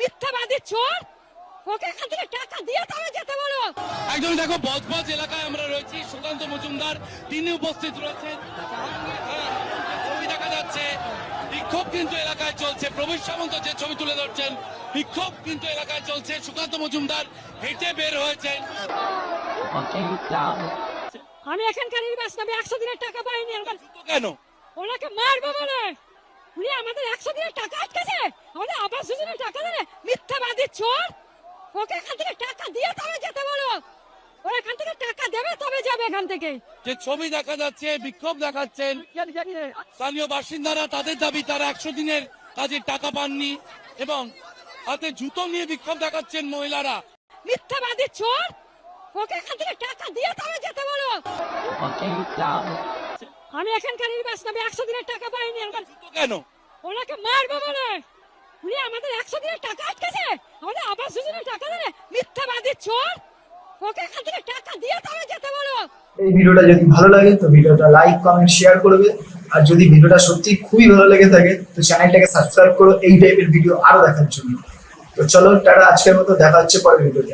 মিথ্যাবাদী চোর? ওকে এখান থেকে টাকা দিয়ে তবে যেতে বলো। একদমই দেখো বজবজ এলাকায় আমরা রয়েছি। সুকান্ত মজুমদার তিনি উপস্থিত রয়েছেন। হ্যাঁ, ছবি দেখা যাচ্ছে। বিক্ষোভ কিন্তু এলাকায় চলছে। প্রবেশ সামন্ত যে ছবি তুলে ধরছেন বিক্ষোভ কিন্তু এলাকায় চলছে। সুকান্ত মজুমদার হেঁটে বের হয়েছেন। আমি এখানকার এই বাস্তবে একশো দিনের টাকা পাইনি। কেন? ওনাকে মারবো বলে। উনি আমাদের একশো দিনের টাকা আটকেছে। আমাদের আবাস যোজনার টাকা দেবে। মিথ্যাবাদী চোর। ওকে এখান থেকে টাকা দিয়ে তবে যেতে বলো। ওরা এখান থেকে টাকা দেবে তবে যাবে এখান থেকে। যে ছবি দেখা যাচ্ছে বিক্ষোভ দেখাচ্ছেন স্থানীয় বাসিন্দারা তাদের দাবি তারা একশো দিনের কাজের টাকা পাননি এবং হাতে জুতো নিয়ে বিক্ষোভ দেখাচ্ছেন মহিলারা। মিথ্যাবাদী চোর। ওকে এখান থেকে টাকা দিয়ে তবে যেতে বলো। আমি এখানকার এই বাস্তবে একশো দিনের টাকা পাইনি। কেন? ওনাকে মারবো বলে? উনি আমাদের একশো দিনের টাকা আটকেছে? আমাদের আবাস যোজনার টাকা দেবে? চোর! ওকে এখান থেকে টাকা দিয়ে তবে যেতে বলো। এই ভিডিওটা যদি ভালো লাগে, তো ভিডিওটা লাইক কমেন্ট শেয়ার করবে। আর যদি ভিডিওটা সত্যি খুবই ভালো লেগে থাকে, তো চ্যানেলটাকে সাবস্ক্রাইব করো। এই টাইপের ভিডিও আরও দেখার জন্য। তো চলো, টাটা, আজকের মতো। দেখা হচ্ছে পরের ভিডিওতে